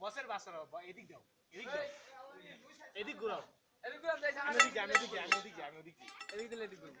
বসের বাস এদিক যাও। এদিক এদিক ঘুরাও। এদিক ঘুরাও আমি আমি আমি এদিক দিলে এদিক ঘুরবো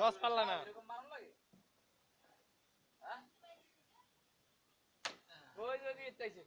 দশ পাল্লা না। হ্যাঁ? ওই যদি ইত্যাইছে